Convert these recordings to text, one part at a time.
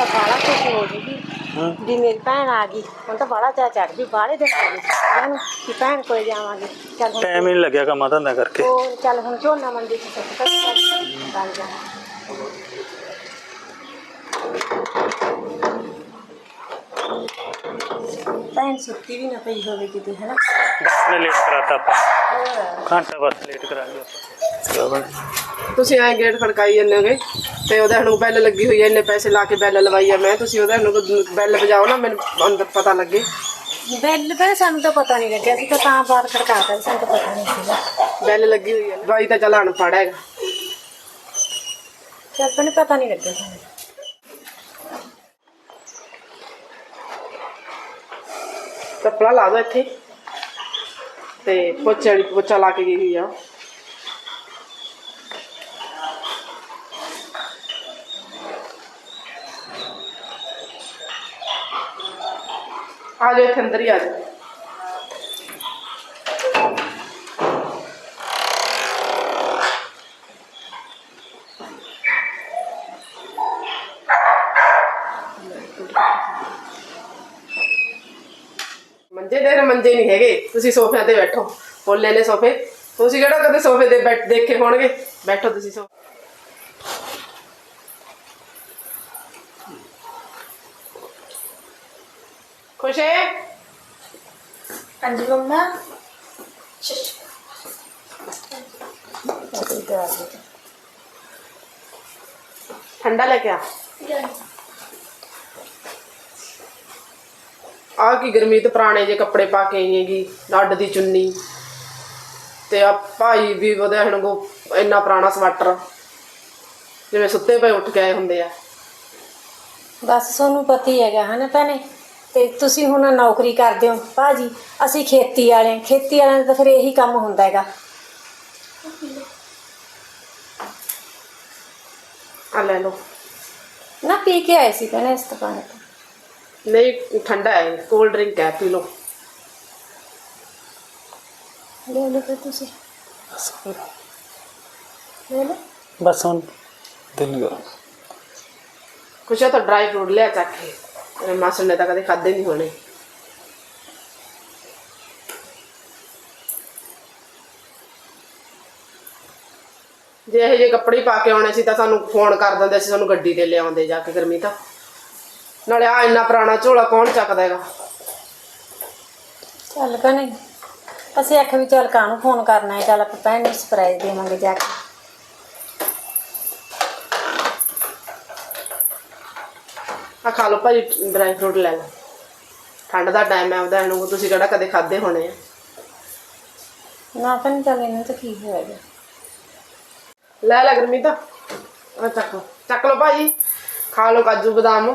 ਤਾਂ ਬਾਹਲਾ ਖੁਸ਼ ਹੋ ਜੂਗੀ। ਹੂੰ। ਵੀ ਮੇਰੀ ਭੈਣ ਆ ਗਈ ਹੁਣ ਤਾਂ ਬਾਹਲਾ ਚਾ ਚੜ ਗਈ ਬਾਹਲੇ ਦਿਨ ਹੋ ਗਏ ਇਹਨਾਂ ਨੂੰ ਕਿ ਭੈਣ ਕੋਲ ਜਾਵਾਂਗੇ। ਚੱਲ ਹੁਣ ਟਾਈਮ ਹੀ ਨਹੀਂ ਲੱਗਿਆ ਕੰਮਾਂ ਧੰਦਾ ਕਰਕੇ। ਉਹ ਚੱਲ ਹੁਣ ਝੋਨਾ ਮੰਡੀ ਚ ਸੁੱਟ ਕਰ ਬਣ ਜਾ। ਭੈਣ ਸੁੱਤੀ ਵੀ ਨਾ ਪਈ ਹੋਵੇ ਕਿਤੇ ਹੈ ਨਾ ਬਸ ਨੇ ਲੇਟ ਕਰਾਤਾ ਆਪਾਂ। ਹੋਰ ਘੰਟਾ ਬਸ ਲੇਟ ਕਰਾ ਲਿਆ ਆਪਾਂ। ਚਲੋ ਬਣ ਤੁਸੀਂ ਐਂ ਗੇਟ ਖੜਕਾਈ ਜਾਂਦੇ ਹੋਗੇ। ਤੇ ਉਹਦੇ ਨੂੰ ਬੈਲ ਲੱਗੀ ਹੋਈ ਐ ਇੰਨੇ ਪੈਸੇ ਲਾ ਕੇ ਬੈਲ ਲਵਾਈ ਐ ਮੈਂ। ਤੁਸੀਂ ਉਹਦੇ ਨੂੰ ਬੈਲ ਵਜਾਓ ਨਾ ਮੈਨੂੰ ਅੰਦਰ ਪਤਾ ਲੱਗੇ। ਬੈਲ ਪਰ ਸਾਨੂੰ ਤਾਂ ਪਤਾ ਨਹੀਂ ਲੱਗਿਆ ਸੀ ਤਾਂ ਤਾਂ ਬਾਹਰ ਖੜਕਾਤਾ ਸੀ, ਸਾਨੂੰ ਤਾਂ ਪਤਾ ਨਹੀਂ ਸੀਗਾ। ਬੈਲ ਲੱਗੀ ਹੋਈ ਐ ਦਵਾਈ ਤਾਂ ਚੱਲ ਅਨਪੜ੍ਹ ਹੈਗਾ। ਚੱਲ ਮੈਨੂੰ ਪਤਾ ਨਹੀਂ ਲੱਗਿਆ ਸਾਨੂੰ। ਕੱਪੜਾ ਲਾ ਦੋ ਇੱਥੇ। ਤੇ ਪੋਚੇ ਵਾਲੀ ਪੋਚਾ ਲਾ ਕੇ ਗਈ ਹੋਈ ਆ। ਆ ਜਾਓ ਇੱਥੇ ਅੰਦਰ ਹੀ ਆ ਜਾਓ। ਮੰਜੇ ਦੇ ਮੰਜੇ ਨਹੀਂ ਹੈਗੇ, ਤੁਸੀਂ ਸੋਫਿਆਂ ਤੇ ਬੈਠੋ। ਫੁੱਲੇ ਨੇ ਸੋਫੇ। ਤੁਸੀਂ ਕਿਹੜਾ ਕਦੇ ਸੋਫੇ ਤੇ ਬੈਠ ਦੇਖੇ ਹੋਣਗੇ? ਬੈਠੋ ਤੁਸੀਂ ਸੋਫੇ ਖੁਸ਼ ਹੈ? ਹਾਂਜੀ ਮੰਮਾ। ਠੰਡਾ ਲੈ ਕੇ ਆ। ਆ ਕੀ ਗਰਮੀ ਤੇ ਪੁਰਾਣੇ ਜੇ ਕੱਪੜੇ ਪਾ ਕੇ ਆਈ ਹੈਗੀ ਨੱਡ ਦੀ ਚੁੰਨੀ। ਤੇ ਆ ਭਾਈ ਵੀ ਉਹਦੇ ਹਣ ਕੋ ਇੰਨਾ ਪੁਰਾਣਾ ਸਵੈਟਰ ਜਿਵੇਂ ਸੁੱਤੇ ਪਏ ਉੱਠ ਕੇ ਆਏ ਹੁੰਦੇ ਆ। ਬਸ ਤੁਹਾਨੂੰ ਪਤਾ ਹੀ ਹੈਗਾ ਹਨਾ ਭੈਣੇ? ਤੇ ਤੁਸੀਂ ਹੁਣ ਨੌਕਰੀ ਕਰਦੇ ਹੋ। ਭਾਜੀ ਅਸੀਂ ਖੇਤੀ ਵਾਲੇ ਹਾਂ। ਖੇਤੀ ਵਾਲਿਆਂ ਦਾ ਤਾਂ ਫਿਰ ਇਹੀ ਕੰਮ ਹੁੰਦਾ ਹੈਗਾ। ਆ ਲੈ ਲਓ। ਨਾ ਪੀ ਕੇ ਆਏ ਸੀ ਭੈਣੇ ਇਸ ਦੁਕਾਨ ਤੋਂ ਨਹੀਂ ਠੰਡਾ ਹੈ। ਕੋਲਡ ਡਰਿੰਕ ਹੈ ਪੀ ਲਓ। ਲੈ ਲਓ ਫਿਰ ਤੁਸੀਂ। ਲੈ ਲਓ। ਬਸ ਹੁਣ ਦਿਨ ਕਰੋ ਕੁਛ ਤਾਂ ਡਰਾਈ ਫਰੂਟ ਲਿਆ ਚੱਕ ਕੇ। ਮੇਰੇ ਮਾਸੜ ਨੇ ਤਾਂ ਕਦੇ ਖਾਦੇ ਨਹੀਂ ਹੋਣੇ। ਜੇ ਇਹ ਜੇ ਕੱਪੜੇ ਪਾ ਕੇ ਆਉਣੇ ਸੀ ਤਾਂ ਸਾਨੂੰ ਫੋਨ ਕਰ ਦਿੰਦੇ ਸੀ, ਸਾਨੂੰ ਗੱਡੀ ਤੇ ਲਿਆਉਂਦੇ ਜਾ ਕੇ ਗਰਮੀ ਤਾਂ। ਨਾਲੇ ਆ ਇੰਨਾ ਪੁਰਾਣਾ ਝੋਲਾ ਕੌਣ ਚੱਕਦਾ ਹੈਗਾ? ਚੱਲ ਭੈਣੇ, ਅਸੀਂ ਆਖਿਆ ਵੀ ਚੱਲ ਕਾਹਨੂੰ ਫੋਨ ਕਰਨਾ ਹੈ, ਚੱਲ ਆਪਾਂ ਭੈਣ ਨੂੰ ਸਰਪ੍ਰਾਈਜ਼ ਦੇਵਾਂਗੇ ਜਾ ਕੇ। ਆ ਖਾ ਲਓ ਭਾਜੀ ਡਰਾਈ ਫਰੂਟ ਲੈ ਲਓ। ਠੰਡ ਦਾ ਟਾਈਮ ਹੈ ਉਹਦਾ ਨੂੰ ਤੁਸੀਂ ਕਿਹੜਾ ਕਦੇ ਖਾਦੇ ਹੋਣੇ ਆ? ਨਾ ਭੈਣੇ ਚੱਲ ਇਹਨੂੰ ਤਾਂ ਕੀ ਹੋਏਗਾ ਲੈ ਲੈ ਗਰਮੀ ਤਾਂ ਆ ਚੱਕ ਲਓ ਚੱਕ ਲਓ ਭਾਜੀ ਖਾ ਲਓ ਕਾਜੂ ਬਦਾਮ।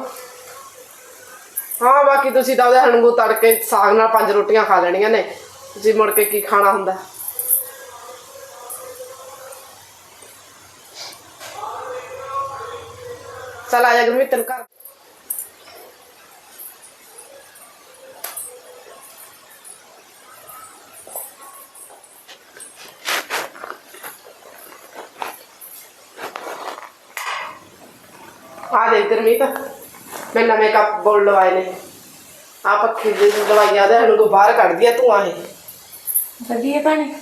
ਹਾਂ ਬਾਕੀ ਤੁਸੀਂ ਤਾਂ ਉਹਦੇ ਹਣਗੂ ਤੜਕੇ ਸਾਗ ਨਾਲ ਪੰਜ ਰੋਟੀਆਂ ਖਾ ਲੈਣੀਆਂ ਨੇ। ਤੁਸੀਂ ਮੁੜ ਕੇ ਕੀ ਖਾਣਾ ਹੁੰਦਾ? ਚਲ ਆ ਜਾ ਗਰਮੀ ਤੈਨੂੰ ਘਰ ਆ ਦੇ ਗਰਮੀ ਤਾਂ ਮੈਂ ਨਵੇਂ ਕੱਪ ਬੋਲ ਲਵਾਏ ਨੇ। ਆ ਪੱਖੀ ਦੀ ਦਵਾਈਆਂ ਦੇ ਹਣਗੂ ਬਾਹਰ ਕੱਢਦੀ ਆ ਤੂੰ ਆਏ ਵਧੀਆ ਭੈਣੇ।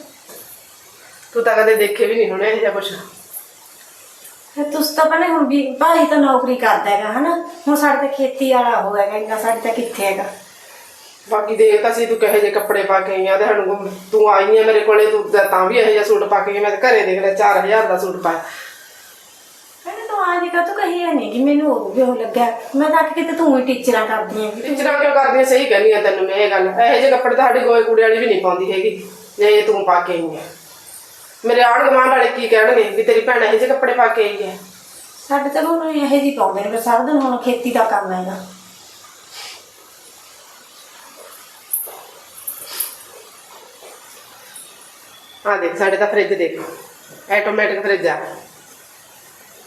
ਤੂੰ ਤਾਂ ਕਦੇ ਦੇਖੇ ਵੀ ਨਹੀਂ ਹੋਣੇ ਇਹ ਜਿਹਾ ਕੁਛ। ਫਿਰ ਤੁਸੀਂ ਤਾਂ ਭੈਣੇ ਹੁਣ ਵੀ ਭਾਈ ਤਾਂ ਨੌਕਰੀ ਕਰਦਾ ਹੈਗਾ ਹਨਾ? ਹੁਣ ਸਾਡੇ ਤਾਂ ਖੇਤੀ ਵਾਲਾ ਹੋਏਗਾ ਇੰਨਾ ਸਾਡੇ ਤਾਂ ਕਿੱਥੇ ਹੈਗਾ? ਬਾਕੀ ਦੇਖਦਾ ਸੀ ਤੂੰ ਕਹੇ ਜੇ ਕੱਪੜੇ ਪਾ ਕੇ ਆਈਆਂ ਤੇ ਹਣਗੂ ਤੂੰ ਆਈ ਆ ਮੇਰੇ ਕੋਲੇ ਤੂੰ ਤਾਂ ਤਾਂ ਵੀ ਇਹੋ ਜਿਹਾ ਸੂਟ ਪਾ ਕੇ ਆਈ। ਮੈਂ ਤਾਂ ਘਰੇ ਦੇਖ ਲਿਆ 4000 ਦਾ ਸੂਟ ਪਾਇਆ। ਤਾਂ ਆਜ ਕਾ ਤੂੰ ਕਹੀ ਨਹੀਂ ਕਿ ਮੈਨੂੰ ਉਹ ਵੀ ਉਹ ਲੱਗਿਆ ਮੈਂ ਤਾਂ ਆਖ ਕਿਤੇ ਤੂੰ ਹੀ ਟੀਚਰਾਂ ਕਰਦੀ ਟੀਚਰਾਂ ਕਿਉਂ ਕਰਦੀਆਂ? ਸਹੀ ਕਹਿੰਦੀ ਆ ਤੈਨੂੰ ਮੈਂ ਇਹ ਗੱਲ। ਇਹੋ ਜਿਹੇ ਕੱਪੜੇ ਤਾਂ ਸਾਡੀ ਗੋਏ ਕੁੜੀ ਵਾਲੀ ਵੀ ਨਹੀਂ ਪਾਉਂਦੀ ਹੈਗੀ। ਜੇ ਇਹ ਤੂੰ ਪਾ ਕੇ ਆਈ ਆ ਮੇਰੇ ਆੜ ਗਵਾਂਢ ਵਾਲੇ ਕੀ ਕਹਿਣਗੇ ਵੀ ਤੇਰੀ ਭੈਣ ਇਹੋ ਜਿਹੇ ਕੱਪੜੇ ਪਾ ਕੇ ਆਈ ਹੈ? ਸਾਡੇ ਤਾਂ ਹੁਣ ਇਹੋ ਜਿਹੀ ਪਾਉਂਦੇ ਨੇ ਬਸ ਸਾਰਾ ਦਿਨ ਹੁਣ ਖੇਤੀ ਦਾ ਕੰਮ ਹੈਗਾ ਆ ਦੇਖ ਸਾਡੇ ਤਾਂ ਫ੍ਰਿਜ ਦੇਖ। ਆਟੋਮੈਟਿਕ ਫ੍ਰਿਜ ਆ।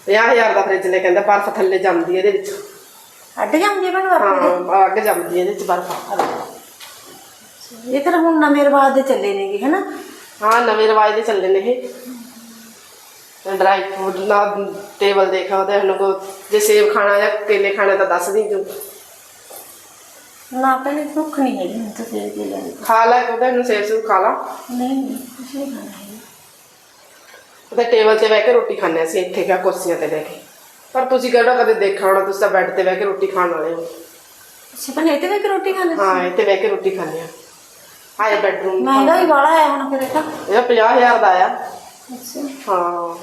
50000 ਦਾ ਫ੍ਰਿਜ ਨੇ ਕਹਿੰਦਾ ਬਰਫ਼ ਥੱਲੇ ਜੰਮਦੀ ਇਹਦੇ ਵਿੱਚ। ਅੱਡ ਜਾਂਦੀ ਮੈਨੂੰ ਆਪੇ ਹਾਂ ਅੱਗ ਜੰਮਦੀ ਇਹਦੇ ਵਿੱਚ ਬਰਫ਼। ਇਹ ਤਾਂ ਹੁਣ ਨਵੇਂ ਰਿਵਾਜ ਦੇ ਚੱਲੇ ਨੇਗੇ ਹਨਾ? ਹਾਂ ਨਵੇਂ ਰਿਵਾਜ ਦੇ ਚੱਲੇ ਨੇ ਇਹ। ਡਰਾਈ ਫੂਡ ਨਾ ਟੇਬਲ ਦੇਖਾ ਉਹਦੇ ਹਣ ਕੋ ਜੇ ਸੇਬ ਖਾਣਾ ਜਾਂ ਕੇਲੇ ਖਾਣੇ ਤਾਂ ਦੱਸ ਦੀ ਤੂੰ। ਨਾ ਭੈਣੇ ਭੁੱਖ ਨਹੀਂ ਹੈਗੀ ਮੈਨੂੰ ਤਾਂ ਲੈਣੀ। ਖਾ ਲੈ ਉਹਦੇ ਨੂੰ ਸੇਬ ਸੂਬ ਖਾ ਲਾ। ਨਹੀਂ ਨਹੀਂ ਕੁਛ ਨਹੀਂ ਖਾਣਾ ਹੈ ਉਹਦੇ ਟੇਬਲ ਤੇ ਬਹਿ ਕੇ ਰੋਟੀ ਖਾਂਦੇ ਅਸੀਂ ਇੱਥੇ ਕਿਆ ਕੁਰਸੀਆਂ ਤੇ ਬਹਿ ਕੇ। ਪਰ ਤੁਸੀਂ ਕਿਹੜਾ ਕਦੇ ਦੇਖਿਆ ਹੋਣਾ ਤੁਸੀਂ ਤਾਂ ਬੈੱਡ ਤੇ ਬਹਿ ਕੇ ਰੋਟੀ ਖਾਣ ਵਾਲੇ ਹੋ। ਅੱਛਾ ਭੈਣੇ ਇੱਥੇ ਬੈ ਕੇ ਰੋਟੀ ਖਾਣੀ ਹਾਂ ਇੱਥੇ ਬਹਿ ਕੇ ਰੋਟੀ ਖਾਂਦੇ ਆ ਹਾਏ ਬੈਡਰੂਮ ਮਹਿੰਗਾ ਵੀ ਵਾਲਾ ਆਇਆ ਹੁਣ ਫਿਰ ਇਹ ਤਾਂ ਇਹ 50000 ਦਾ ਆ ਅੱਛਾ। ਹਾਂ।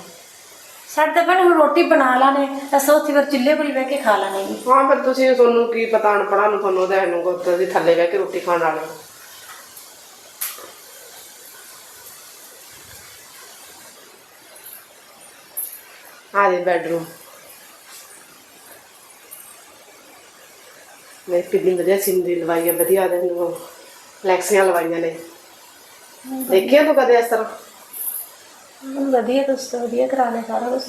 ਸਾਡੇ ਤਾਂ ਭੈਣੇ ਹੁਣ ਰੋਟੀ ਬਣਾ ਲਾਣੇ ਅਸਾਂ ਉੱਥੇ ਫਿਰ ਚੁੱਲ੍ਹੇ ਕੋਲ ਬਹਿ ਕੇ ਖਾ ਲਾਂਗੇ। ਹਾਂ ਫਿਰ ਤੁਸੀਂ ਤੁਹਾਨੂੰ ਕੀ ਪਤਾ ਅਨਪੜ੍ਹਾਂ ਨੂੰ ਤੁਹਾਨੂੰ ਉਹਦੇ ਨੂੰ ਕੋ ਤੁਸੀਂ ਥੱਲੇ ਬਹਿ ਕੇ ਰੋਟੀ ਖਾਣ ਵਾਲੇ ਹੋ। ਦੇ ਬੈਡਰੂਮ। ਮੈਂ ਕਿੰਨੀ ਵਧੀਆ ਸਿੰਦੀ ਲਵਾਈ ਹੈ ਵਧੀਆ ਦੇ ਨੂੰ ਫਲੈਕਸੀਆਂ ਲਵਾਈਆਂ ਨੇ। ਦੇਖਿਆ ਤੂੰ ਕਦੇ ਇਸ ਤਰ੍ਹਾਂ? ਵਧੀਆ ਤੁਸੀਂ ਤਾਂ ਵਧੀਆ ਕਰਾ ਲਿਆ ਸਾਰਾ ਕੁਝ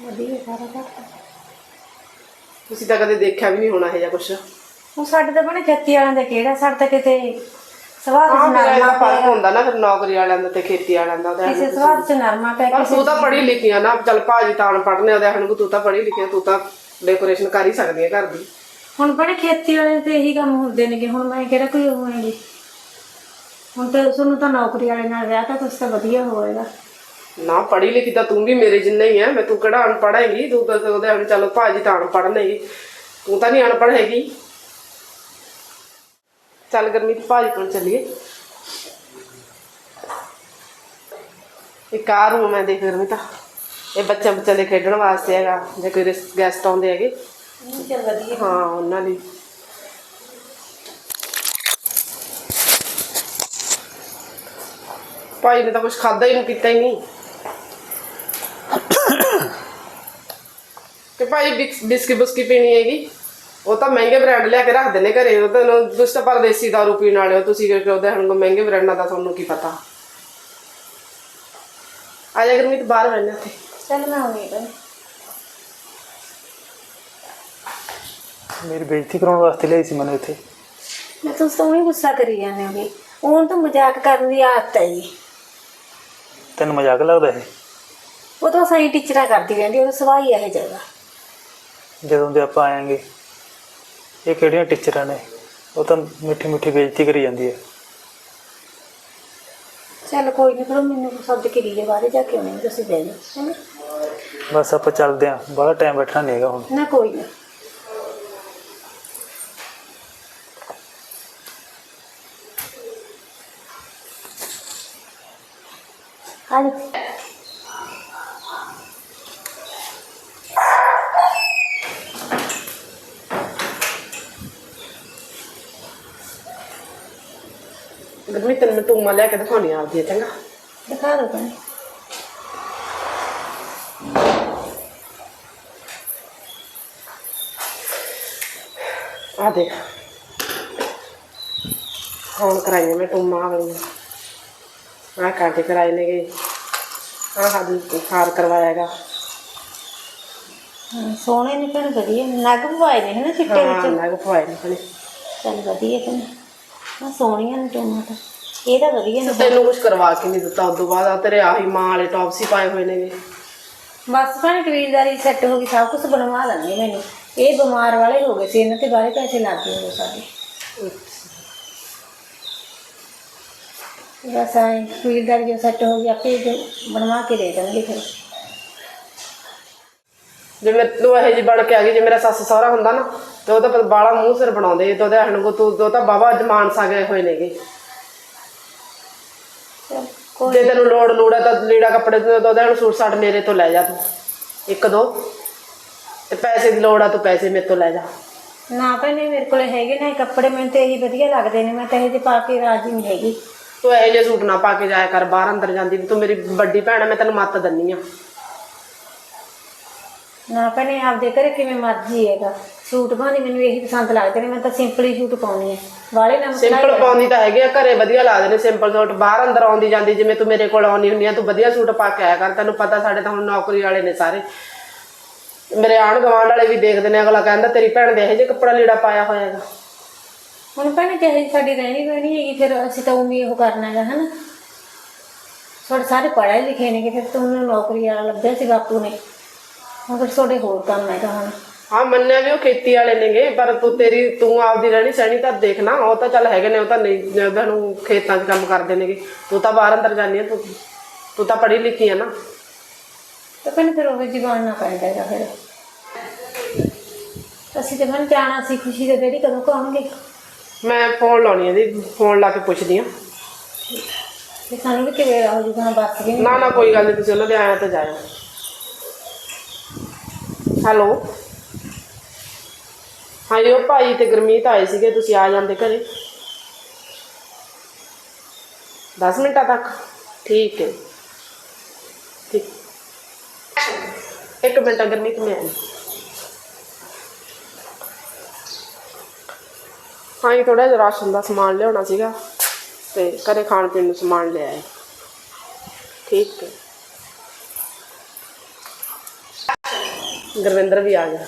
ਵਧੀਆ ਸਾਰਾ ਕੁਛ। ਤੁਸੀਂ ਤਾਂ ਕਦੇ ਦੇਖਿਆ ਵੀ ਨਹੀਂ ਹੋਣਾ ਇਹ ਜਿਹਾ ਕੁਛ। ਹੁਣ ਸਾਡੇ ਤਾਂ ਬਣੇ ਖੇਤੀ ਵਾਲਿਆਂ ਦਾ ਕਿਹੜਾ ਸਾਡੇ ਤਾਂ ਕਿਤੇ ਸਵਾਦ ਹਾਂ ਚ ਮੇਰਾ ਨਰਮਾ ਫ਼ਰਕ ਪਿਆ। ਹੁੰਦਾ ਨਾ ਫਿਰ ਨੌਕਰੀ ਵਾਲਿਆਂ ਦਾ ਤੇ ਖੇਤੀ ਵਾਲਿਆਂ ਦਾ ਉਹਦਾ ਕਿਸੇ ਸਵਾਦ ਚ ਨਰਮਾ ਪਿਆ ਪਰ ਤੂੰ ਤਾਂ ਪੜ੍ਹੀ ਲਿਖੀ ਆ ਨਾ ਚੱਲ ਭਾਜੀ ਤਾਂ ਪੜ੍ਹਨੇ ਉਹਦੇ ਹਣ ਤੂੰ ਤਾਂ ਪੜ੍ਹੀ ਲਿਖੀ ਆ ਤੂੰ ਤਾਂ ਡੈਕੋਰੇਸ਼ਨ ਕਰ ਹੀ ਸਕਦੀ ਹੈ ਘਰ ਦੀ। ਹੁਣ ਬੜੇ ਖੇਤੀ ਵਾਲੇ ਤੇ ਇਹੀ ਕੰਮ ਹੁੰਦੇ ਨੇਗੇ ਹੁਣ ਮੈਂ ਕਿਹੜਾ ਕੋਈ ਹੋਵਾਂਗੀ ਹੁਣ ਤੇ ਤੁਹਾਨੂੰ ਤਾਂ ਨੌਕਰੀ ਵਾਲੇ ਨਾਲ ਵਿਆਹ ਤਾਂ ਤੁਸੀਂ ਤਾਂ ਵਧੀਆ ਹੋਵੇਗਾ ਨਾ ਪੜ੍ਹੀ ਲਿਖੀ ਤਾਂ ਤੂੰ ਵੀ ਮੇਰੇ ਜਿੰਨਾ ਹੀ ਹੈ ਮੈਂ ਤੂੰ ਕਿਹੜਾ ਅਨਪੜ੍ਹ ਹੈਗੀ ਤੂੰ ਤਾਂ ਉਹਦੇ ਹਣ ਚਲੋ ਭਾਜੀ ਤਾਂ ਅਨਪੜ੍ਹ ਤੂੰ ਤਾਂ ਨਹੀਂ ਅਨਪੜ੍ਹ ਹੈਗੀ। ਚੱਲ ਗਰਮੀ ਭਾਜੀ ਕੋਲ ਚੱਲੀਏ। ਇੱਕ ਆ ਰੂਮ ਹੈ ਦੇਖ ਗਰਮੀ ਤਾਂ। ਇਹ ਬੱਚਿਆਂ ਬੱਚਿਆਂ ਦੇ ਖੇਡਣ ਵਾਸਤੇ ਹੈਗਾ ਜੇ ਕੋਈ ਗੈਸਟ ਆਉਂਦੇ ਹੈਗੇ। ਚਲ ਵਧੀਆ। ਹਾਂ ਉਹਨਾਂ ਲਈ। ਭਾਈ ਨੇ ਤਾਂ ਕੁਝ ਖਾਦਾ ਹੀ ਨਹੀਂ ਪੀਤਾ ਹੀ ਨਹੀਂ। ਤੇ ਭਾਈ ਬਿਸ- ਬਿਸਕੀ ਬੁਸਕੀ ਪੀਣੀ ਹੈਗੀ। ਉਹ ਤਾਂ ਮਹਿੰਗੇ ਬ੍ਰਾਂਡ ਲਿਆ ਕੇ ਰੱਖਦੇ ਨੇ ਘਰੇ। ਉਹ ਤਾਂ ਦੁਸ਼ਟ ਪਰਦੇਸੀ ਦਾਰੂ ਪੀਣ ਵਾਲੇ ਹੋ ਤੁਸੀਂ ਕਿਉਂ ਉਹਦੇ ਹੁਣ ਮਹਿੰਗੇ ਬ੍ਰਾਂਡਾਂ ਦਾ ਤੁਹਾਨੂੰ ਕੀ ਪਤਾ। ਆ ਜਾ ਗਰਮੀਤ ਬਾਹਰ ਬੈਠਣਾ ਉੱਥੇ। ਚਲ ਮੈਂ ਆਉਂਦੀ ਹਾਂ ਮੇਰੀ ਬੇਇੱਜ਼ਤੀ ਕਰਾਉਣ ਵਾਸਤੇ ਲਿਆਈ ਸੀ ਮੈਨੂੰ ਇੱਥੇ। ਮੈਂ ਤਾਂ ਉਹੀ ਗੁੱਸਾ ਕਰੀ ਜਾਂਦੇ ਹੋਗੇ ਉਹਨਾਂ ਤਾਂ ਮਜ਼ਾਕ ਕਰਨ ਦੀ ਆਦਤ ਹੈ ਜੀ। ਤੈਨੂੰ ਮਜ਼ਾਕ ਲੱਗਦਾ ਇਹ? ਉਹ ਤਾਂ ਸਾਈ ਟੀਚਰਾਂ ਕਰਦੀ ਰਹਿੰਦੀ ਉਹ ਸਵਾਈ ਇਹ ਜਗ੍ਹਾ ਜਦੋਂ ਦੇ ਆਪਾਂ ਆਏਂਗੇ। ਇਹ ਕਿਹੜੀਆਂ ਟੀਚਰਾਂ ਨੇ? ਉਹ ਤਾਂ ਮਿੱਠੀ ਮਿੱਠੀ ਬੇਇੱਜ਼ਤੀ ਕਰੀ ਜਾਂਦੀ ਹੈ। ਚੱਲ ਕੋਈ ਨਹੀਂ ਫਿਰ ਮੈਨੂੰ ਸੱਦ ਕੇ ਲੀਏ ਬਾਹਰ ਜਾ ਕੇ ਆਉਣੇ ਤੁਸੀਂ ਬਹਿ ਜਾਓ ਹੈਨਾ? ਬਸ ਆਪਾਂ ਚੱਲਦੇ ਆਂ ਬੜਾ ਟਾਈਮ ਬੈਠਣਾ ਨਹੀਂ ਹੈਗਾ ਹੁਣ। ਨਾ ਕੋਈ ਨਾ ਹਾਲੇ ਤੈਨੂੰ ਮੈਂ ਲਿਆ ਕੇ ਦਿਖਾਉਣੀ ਆਪਦੀ ਚੰਗਾ? ਦਿਖਾ ਦੋ ਤਾਂ ਆ ਦੇਖ। ਹੁਣ ਕਰਾਈਆਂ ਮੈਂ ਟੂਮਾ ਵਾਲੀਆਂ। ਆ ਕਾਟੇ ਕਰਾਏ ਨੇ ਗਏ ਆ ਹਾਦੀ ਹਾਰ ਕਰਵਾਇਆਗਾ ਹਾਂ, ਸੋਹਣੇ ਨੇ ਭੈਣ ਵਧੀਆ ਨਗ ਪਵਾਏ ਨੇ ਹਨਾ ਚਿੱਟੇ ਹਾਂ ਵਿੱਚ? ਲੱਗ ਪਵਾਏ ਨੇ ਭੈਣੇ। ਚੱਲ ਵਧੀਆ ਭੈਣ। ਆ ਸੋਹਣੀਆਂ ਨੇ ਟੋਮਾਟੋ ਇਹ ਤਾਂ ਵਧੀਆ ਨੇ। ਤੈਨੂੰ ਕੁਝ ਕਰਵਾ ਕੇ ਨਹੀਂ ਦਿੱਤਾ ਉਦੋਂ ਬਾਅਦ ਆ ਤੇਰੇ ਆਹੀ ਮਾਂ ਵਾਲੇ ਟੌਪਸ ਹੀ ਪਾਏ ਹੋਏ ਨੇਗੇ ਬਸ ਭੈਣ ਕਬੀਲਦਾਰੀ ਸੈੱਟ ਹੋ ਗਈ ਸਭ ਕੁਝ ਬਣਵਾ ਲਾਂਗੇ ਮੈਨੂੰ। ਇਹ ਬਿਮਾਰ ਵਾਲੇ ਹੋ ਗਏ ਸੀ ਇਹਨਾਂ ਤੇ ਬਾਰੇ ਪੈਸੇ ਲੱਗ ਗਏ ਹੋ ਸਾਡੇ ਬਸ ਆਏ ਕਬੀਲਦਾਰੀ ਜੋ ਸੈੱਟ ਹੋ ਗਈ ਆਪੇ ਜੋ ਬਣਵਾ ਕੇ ਦੇ ਦੇਣਗੇ ਫਿਰ। ਜੇ ਮੈਂ ਤੂੰ ਇਹੋ ਜਿਹੀ ਬਣ ਕੇ ਆ ਗਈ ਜੇ ਮੇਰਾ ਸੱਸ ਸਹੁਰਾ ਹੁੰਦਾ ਨਾ ਤੇ ਉਹ ਤਾਂ ਫਿਰ ਬਾਲਾ ਮੂੰਹ ਸਿਰ ਬਣਾਉਂਦੇ ਤੇ ਉਹਦੇ ਹਣ ਕੋ ਤੂੰ ਉਹ ਤਾਂ ਬਾਬਾ ਜਮਾਨ ਸਾ ਗਏ ਹੋਏ ਨੇਗੇ। ਜੇ ਤੈਨੂੰ ਲੋੜ ਲੋੜ ਹੈ ਤਾਂ ਲੀੜਾ ਕੱਪੜੇ ਤੇ ਉਹਦੇ ਹਣ ਸੂਟ ਸਾਟ ਮੇਰੇ ਤੋਂ ਲੈ ਜਾ ਤੂੰ। ਇੱਕ ਦੋ। ਤੇ ਪੈਸੇ ਦੀ ਲੋੜ ਆ ਤੂੰ ਪੈਸੇ ਮੇਰੇ ਤੋਂ ਲੈ ਜਾ। ਨਾ ਭੈਣੇ ਮੇਰੇ ਕੋਲ ਹੈਗੇ ਨੇ ਕੱਪੜੇ ਮੈਨੂੰ ਤੇ ਇਹੀ ਵਧੀਆ ਲੱਗਦੇ ਨੇ। ਮੈਂ ਤਾਂ ਇਹ ਜਿਹੇ ਪਾ ਕੇ ਰਾਜੀ ਨਹੀਂ ਹੈਗੀ। ਤੂੰ ਇਹੋ ਜਿਹੇ ਸੂਟ ਨਾ ਪਾ ਕੇ ਜਾਇਆ ਕਰ ਬਾਹਰ ਅੰਦਰ ਜਾਂਦੀ ਤੂੰ ਮੇਰੀ ਵੱਡੀ ਭੈਣ ਹੈ ਮੈਂ ਤੈਨੂੰ ਮੱਤ ਦਿੰਨੀ ਆ। ਨਾ ਭੈਣੇ ਆਪਦੇ ਘਰੇ ਕਿਵੇਂ ਮਰਜ਼ੀ ਹੈਗਾ। ਸੂਟ ਪਾਉਣੀ ਮੈਨੂੰ ਇਹੀ ਪਸੰਦ ਲੱਗਦੇ ਨੇ ਮੈਂ ਤਾਂ ਸਿੰਪਲ ਹੀ ਸੂਟ ਪਾਉਣੀ ਹੈ ਵਾਲੇ ਨਾ ਸਿੰਪਲ ਪਾਉਂਦੀ ਤਾਂ ਹੈਗੇ ਆ ਘਰੇ ਵਧੀਆ ਲੱਗਦੇ ਨੇ ਸਿੰਪਲ ਸੂਟ। ਬਾਹਰ ਅੰਦਰ ਆਉਂਦੀ ਜਾਂਦੀ ਜਿਵੇਂ ਤੂੰ ਮੇਰੇ ਕੋਲ ਆਉਣੀ ਹੁੰਨੀ ਆ ਤੂੰ ਵਧੀਆ ਸੂਟ ਪਾ ਕੇ ਆਇਆ ਕਰ ਤੈਨੂੰ ਪਤਾ ਸਾਡੇ ਤਾਂ ਹੁਣ ਨੌਕਰੀ ਵਾਲੇ ਨੇ ਸਾਰੇ। ਮੇਰੇ ਆਣ ਗਵਾਂਢ ਵਾਲੇ ਵੀ ਦੇਖਦੇ ਨੇ ਅਗਲਾ ਕਹਿੰਦਾ ਤੇਰੀ ਭੈਣ ਦੇ ਇਹੋ ਜਿਹੇ ਕੱਪੜਾ ਲੀੜਾ ਪਾਇਆ ਹੋਇਆ ਹੈਗਾ। ਹੁਣ ਭੈਣੇ ਚਾਹੇ ਸਾਡੀ ਰਹਿਣੀ ਬਹਿਣੀ ਹੈਗੀ ਫਿਰ ਅਸੀਂ ਤਾਂ ਉਮੀ ਉਹ ਕਰਨਾ ਹੈਗਾ ਹਨਾ? ਤੁਹਾਡੇ ਸਾਰੇ ਪੜ੍ਹੇ ਲਿਖੇ ਨੇਗੇ ਫਿਰ ਤੁਹਾਨੂੰ ਨੌਕਰੀ ਵਾਲਾ ਲੱਭਿਆ ਸੀ ਬਾਪੂ ਨੇ। ਹੁਣ ਫਿਰ ਤੁਹਾਡੇ ਹੋਰ ਕੰਮ ਹੈਗਾ ਹੁਣ ਹਾਂ ਮੰਨਿਆ ਵੀ ਉਹ ਖੇਤੀ ਵਾਲੇ ਨੇਗੇ ਪਰ ਤੂੰ ਤੇਰੀ ਤੂੰ ਆਪਦੀ ਰਹਿਣੀ ਸਹਿਣੀ ਤਾਂ ਦੇਖਣਾ ਉਹ ਤਾਂ ਚੱਲ ਹੈਗੇ ਨੇ ਉਹ ਤਾਂ ਨਹੀਂ ਉਹਨਾਂ ਨੂੰ ਖੇਤਾਂ 'ਚ ਕੰਮ ਕਰਦੇ ਨੇਗੇ। ਤੂੰ ਤਾਂ ਬਾਹਰ ਅੰਦਰ ਜਾਂਦੀ ਆ ਤੂੰ ਤੂੰ ਤਾਂ ਪੜ੍ਹੀ ਲਿਖੀ ਆ ਨਾ। ਤਾਂ ਕਹਿੰਦੇ ਫਿਰ ਉਹ ਜੀਵਨ ਨਾ ਪੈਂਦਾ ਹੈਗਾ ਫਿਰ। ਅਸੀਂ ਤੇ ਮਨ ਜਾਣਾ ਸੀ ਖੁਸ਼ੀ ਦੇ ਡੈਡੀ ਕਦੋਂ ਕੁ ਆਉਣਗੇ? ਮੈਂ ਫੋਨ ਲਾਉਣੀ ਆ ਜੀ ਫੋਨ ਲਾ ਕੇ ਪੁੱਛਦੀ ਆ। ਤੇ ਸਾਨੂੰ ਵੀ ਕਿਵੇਂ ਹੋ ਜੂਗਾ ਬੱਸ ਵੀ ਨਾ ਨਾ ਕੋਈ ਗੱਲ ਨਹੀਂ ਤੁਸੀਂ ਉਹਨਾਂ ਦੇ ਆਇਆ ਤਾਂ ਜਾਇਓ। ਹੈਲੋ। ਹਾਂਜੀ ਉਹ ਭਾਈ ਤੇ ਗੁਰਮੀਤ ਆਏ ਸੀਗੇ, ਤੁਸੀਂ ਆ ਜਾਂਦੇ ਘਰੇ। 10 ਮਿੰਟਾਂ ਤੱਕ। ਠੀਕ ਹੈ। ਠੀਕ। ਇੱਕ ਮਿੰਟ, ਗੁਰਮੀਤ, ਮੈਂ ਆਈ। ਹਾਂ ਇਹ ਥੋੜਾ ਜਿਹਾ ਰਾਸ਼ਨ ਦਾ ਸਮਾਨ ਲਿਆਉਣਾ ਸੀਗਾ, ਤੇ ਘਰੇ ਖਾਣ ਪੀਣ ਨੂੰ ਸਮਾਨ ਲਿਆ ਹੈ ਠੀਕ ਹੈ। ਗੁਰਵਿੰਦਰ ਵੀ ਆ ਗਿਆ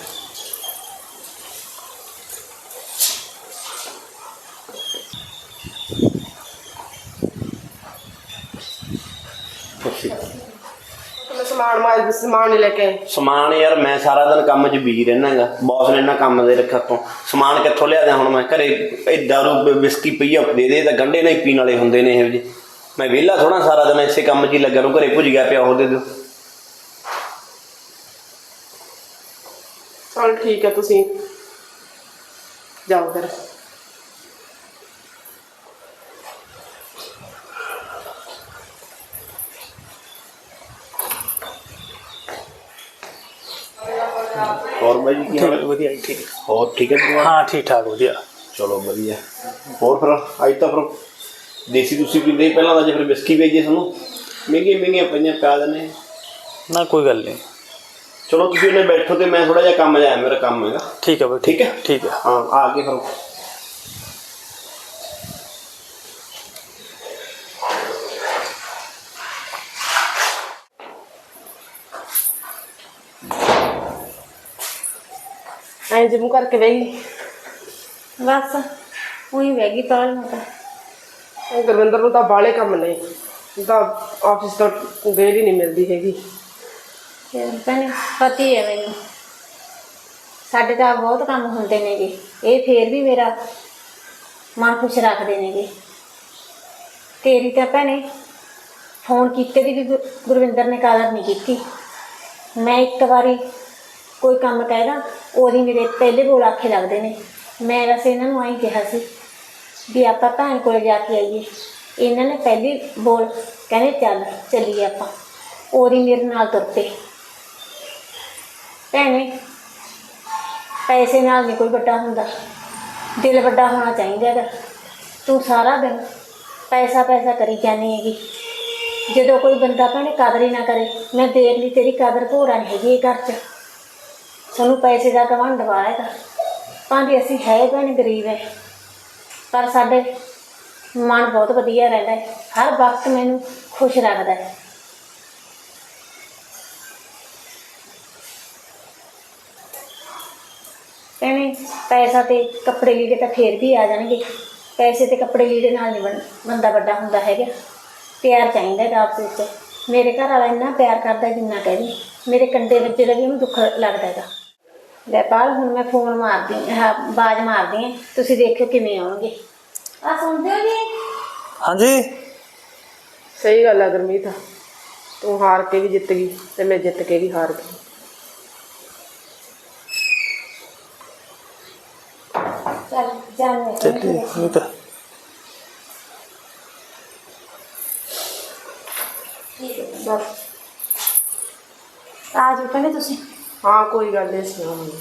ਮੈਂ ਸਮਾਨ ਮਾਰ ਸਮਾਨ ਲੈ ਕੇ ਸਮਾਨ ਯਾਰ ਮੈਂ ਸਾਰਾ ਦਿਨ ਕੰਮ 'ਚ ਬਿਜ਼ੀ ਰਹਿਣਾਗਾ ਬੌਸ ਨੇ ਨਾ ਕੰਮ ਦੇ ਰੱਖਿਆ ਤੋਂ ਸਮਾਨ ਕਿੱਥੋਂ ਲਿਆਦਾ ਹੁਣ ਮੈਂ? ਘਰੇ ਇਹ ਦਾਰੂ ਵਿਸਕੀ ਪਈ ਆ ਦੇ ਦੇ ਤਾਂ ਗੰਡੇ ਨਹੀਂ ਪੀਣ ਵਾਲੇ ਹੁੰਦੇ ਨੇ ਇਹੋ ਜਿਹੇ। ਮੈਂ ਵਿਹਲਾ ਥੋੜਾ ਸਾਰਾ ਦਿਨ ਇਸੇ ਕੰਮ 'ਚ ਹੀ ਲੱਗਾ ਘਰੇ ਭੁੱਜ ਗਿਆ ਪਿਆ ਉਹ ਦੇ ਦਿਓ। ਚਲ ਠੀਕ ਹੈ ਤੁਸੀਂ ਜਾਓ ਫਿਰ ਹੋਰ ਬਾਈ ਜੀ ਕੀ ਹਾਲ ਹੈ? ਵਧੀਆ ਜੀ, ਠੀਕ ਹੈ। ਹੋਰ ਠੀਕ ਹੈ ਪਰਿਵਾਰ? ਹਾਂ ਠੀਕ ਠਾਕ ਵਧੀਆ। ਚਲੋ ਵਧੀਆ। ਹੋਰ ਫਿਰ ਅੱਜ ਤਾਂ ਫਿਰ ਦੇਸੀ ਤੁਸੀਂ ਪੀਂਦੇ ਸੀ ਪਹਿਲਾਂ ਤਾਂ ਜੇ ਫਿਰ ਵਿਸਕੀ ਵੇਚਦੇ ਸਾਨੂੰ। ਮਹਿੰਗੀਆਂ ਮਹਿੰਗੀਆਂ ਪਈਆਂ ਪਿਆ ਦਿੰਦੇ ਨਾ ਕੋਈ ਗੱਲ ਨਹੀਂ। ਚਲੋ ਤੁਸੀਂ ਉਹਨੇ ਬੈਠੋ ਤੇ ਮੈਂ ਥੋੜਾ ਜਿਹਾ ਕੰਮ ਜਾਇਆ ਮੇਰਾ ਕੰਮ ਹੈਗਾ। ਠੀਕ ਹੈ ਬਈ ਠੀਕ ਹੈ ਠੀਕ ਹੈ। ਹਾਂ ਆ ਕੇ ਫਿਰ ਐਂ ਜਿਮ ਕਰਕੇ ਬੈਗੀ ਬਸ ਉਹੀ ਵੈਗੀ ਪਾਲ ਮੈਂ ਤਾਂ। ਇਹ ਗੁਰਵਿੰਦਰ ਨੂੰ ਤਾਂ ਬਾਲੇ ਕੰਮ ਨੇ। ਉਹ ਤਾਂ ਆਫਿਸ ਤੋਂ ਵੇਲ ਹੀ ਨਹੀਂ ਮਿਲਦੀ ਹੈਗੀ। ਭੈਣੇ ਪਤੀ ਹੈ ਮੈਨੂੰ। ਸਾਡੇ ਤਾਂ ਬਹੁਤ ਕੰਮ ਹੁੰਦੇ ਨੇਗੇ। ਇਹ ਫੇਰ ਵੀ ਮੇਰਾ ਮਨ ਖੁਸ਼ ਰੱਖਦੇ ਨੇਗੇ। ਤੇਰੀ ਤਾਂ ਭੈਣੇ ਫੋਨ ਕੀਤੇ ਦੀ ਵੀ ਗੁਰਵਿੰਦਰ ਨੇ ਕਦਰ ਨਹੀਂ ਕੀਤੀ। ਮੈਂ ਇੱਕ ਵਾਰੀ ਕੋਈ ਕੰਮ ਕਹਿਦਾ ਉਹਦੀ ਮੇਰੇ ਪਹਿਲੇ ਬੋਲ ਆਖੇ ਲੱਗਦੇ ਨੇ। ਮੈਂ ਵੈਸੇ ਇਹਨਾਂ ਨੂੰ ਆਈ ਕਿਹਾ ਸੀ ਵੀ ਆਪਾਂ ਭੈਣ ਕੋਲ ਜਾ ਕੇ ਆਈਏ। ਇਹਨਾਂ ਨੇ ਪਹਿਲੀ ਬੋਲ ਕਹਿੰਦੇ, ਚੱਲ ਚੱਲੀਏ ਆਪਾਂ। ਉਹਦੀ ਮੇਰੇ ਨਾਲ ਤੁਰ ਪਏ। ਭੈਣੇ, ਪੈਸੇ ਨਾਲ ਨਹੀਂ ਕੋਈ ਵੱਡਾ ਹੁੰਦਾ। ਦਿਲ ਵੱਡਾ ਹੋਣਾ ਚਾਹੀਦਾ ਹੈਗਾ। ਤੂੰ ਸਾਰਾ ਦਿਨ ਪੈਸਾ ਪੈਸਾ ਕਰੀ ਜਾਂਦੀ ਹੈਗੀ। ਜਦੋਂ ਕੋਈ ਬੰਦਾ ਭੈਣੇ ਕਦਰ ਹੀ ਨਾ ਕਰੇ, ਮੈਂ ਦੇਖ ਲਈ ਤੇਰੀ ਕਦਰ ਭੋਰਾ ਨਹੀਂ ਹੈਗੀ ਇਹ ਘਰ 'ਚ। ਸਾਨੂੰ ਪੈਸੇ ਦਾ ਘਮੰਡ ਵਾਏਗਾ ਭਾਵੇਂ ਅਸੀਂ ਹੈ ਭੈਣ ਗਰੀਬ ਹੈ। ਪਰ ਸਾਡੇ ਮਨ ਬਹੁਤ ਵਧੀਆ ਰਹਿੰਦਾ ਹੈ। ਹਰ ਵਕਤ ਮੈਨੂੰ ਖੁਸ਼ ਰੱਖਦਾ ਹੈ। ਭੈਣੇ ਪੈਸਾ ਤੇ ਕੱਪੜੇ ਲੀੜੇ ਤਾਂ ਫੇਰ ਵੀ ਆ ਜਾਣਗੇ। ਪੈਸੇ ਤੇ ਕੱਪੜੇ ਲੀੜੇ ਨਾਲ ਨਹੀਂ ਬਣ- ਬੰਦਾ ਵੱਡਾ ਹੁੰਦਾ ਹੈਗਾ। ਪਿਆਰ ਚਾਹੀਦਾ ਹੈਗਾ ਆਪਸ ਵਿੱਚ। ਮੇਰੇ ਘਰ ਵਾਲਾ ਇੰਨਾ ਪਿਆਰ ਕਰਦਾ ਜਿੰਨਾ ਕਹਿੰਦੀ ਮੇਰੇ ਕੰਡੇ ਬੱਚੇ ਦਾ ਵੀ ਉਹਨੂੰ ਦੁੱਖ ਲੱਗਦਾ ਹੈਗਾ। ਵੈਪਾਲ ਹੁਣ ਮੈਂ ਫੋਨ ਮਾਰਦੀ ਹਾਂ ਬਾਜ ਮਾਰਦੀ ਹਾਂ। ਤੁਸੀਂ ਦੇਖਿਓ ਕਿਵੇਂ ਆਉਣਗੇ। ਆ ਸੁਣਦੇ ਹੋ ਜੀ? ਹਾਂਜੀ। ਸਹੀ ਗੱਲ ਆ ਗੁਰਮੀਤ। ਤੂੰ ਹਾਰ ਕੇ ਵੀ ਜਿੱਤ ਗਈ ਤੇ ਮੈਂ ਜਿੱਤ ਕੇ ਵੀ ਹਾਰ ਗਈ। ਚੱਲ ਜਾਣੇ ਚੱਲੀ ਇਹ ਤਾਂ ਬਸ। ਆ ਜਾਓ ਕਹਿੰਦੇ ਤੁਸੀਂ। ਹਾਂ ਕੋਈ ਗੱਲ ਨਹੀਂ ਸੁਣਾਉਂਗੀ।